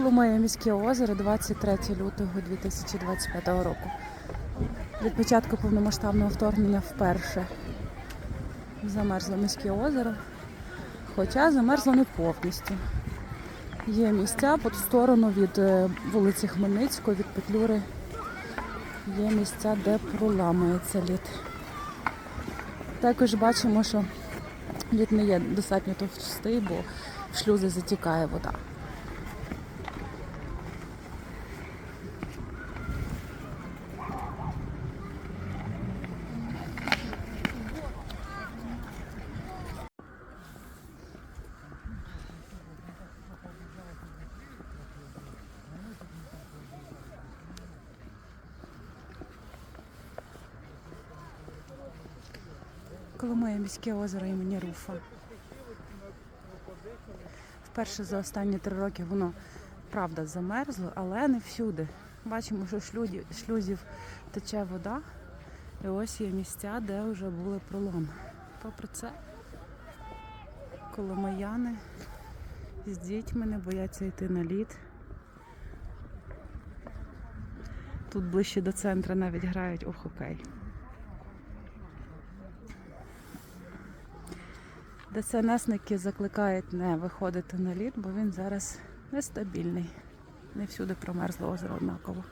Коломия міське озеро 23 лютого 2025 року. Від початку повномасштабного вторгнення вперше замерзло міське озеро, хоча замерзло не повністю. Є місця по ту сторону від е, вулиці Хмельницької, від Петлюри. Є місця, де проламується лід. Також бачимо, що лід не є достатньо товстий, бо в шлюзи затікає вода. Коломия міське озеро імені Руфа. Вперше за останні три роки воно правда замерзло, але не всюди. Бачимо, що шлюзів, шлюзів тече вода. І ось є місця, де вже були проломи. Попри це, коломияни з дітьми не бояться йти на лід. Тут ближче до центру навіть грають у хокей. ДСНСники закликають не виходити на лід, бо він зараз нестабільний. Не всюди промерзло озеро однаково.